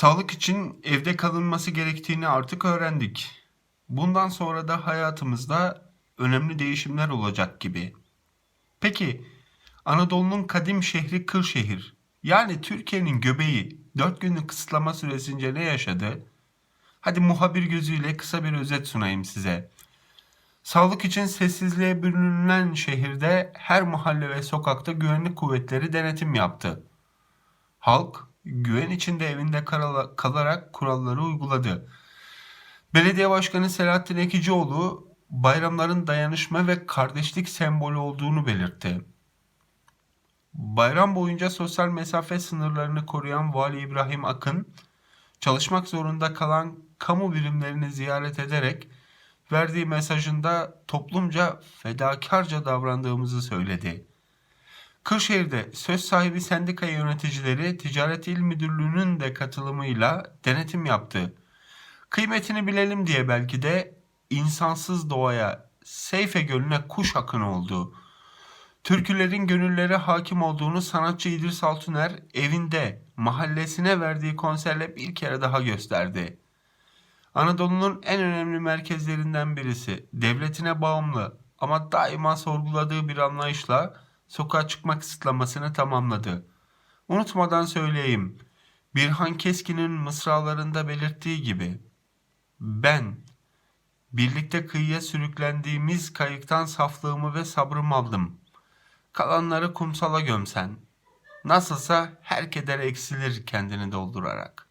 Sağlık için evde kalınması gerektiğini artık öğrendik. Bundan sonra da hayatımızda önemli değişimler olacak gibi. Peki Anadolu'nun kadim şehri Kırşehir yani Türkiye'nin göbeği 4 günlük kısıtlama süresince ne yaşadı? Hadi muhabir gözüyle kısa bir özet sunayım size. Sağlık için sessizliğe bürünülen şehirde her mahalle ve sokakta güvenlik kuvvetleri denetim yaptı. Halk güven içinde evinde kala- kalarak kuralları uyguladı. Belediye Başkanı Selahattin Ekicioğlu bayramların dayanışma ve kardeşlik sembolü olduğunu belirtti. Bayram boyunca sosyal mesafe sınırlarını koruyan Vali İbrahim Akın, çalışmak zorunda kalan kamu birimlerini ziyaret ederek verdiği mesajında toplumca fedakarca davrandığımızı söyledi. Kırşehir'de söz sahibi sendika yöneticileri Ticaret İl Müdürlüğü'nün de katılımıyla denetim yaptı. Kıymetini bilelim diye belki de insansız doğaya, Seyfe Gölü'ne kuş akın oldu. Türkülerin gönüllere hakim olduğunu sanatçı İdris Altuner evinde, mahallesine verdiği konserle bir kere daha gösterdi. Anadolu'nun en önemli merkezlerinden birisi, devletine bağımlı ama daima sorguladığı bir anlayışla sokağa çıkma kısıtlamasını tamamladı. Unutmadan söyleyeyim, Birhan Keskin'in mısralarında belirttiği gibi, ben, birlikte kıyıya sürüklendiğimiz kayıktan saflığımı ve sabrımı aldım. Kalanları kumsala gömsen. Nasılsa her keder eksilir kendini doldurarak.''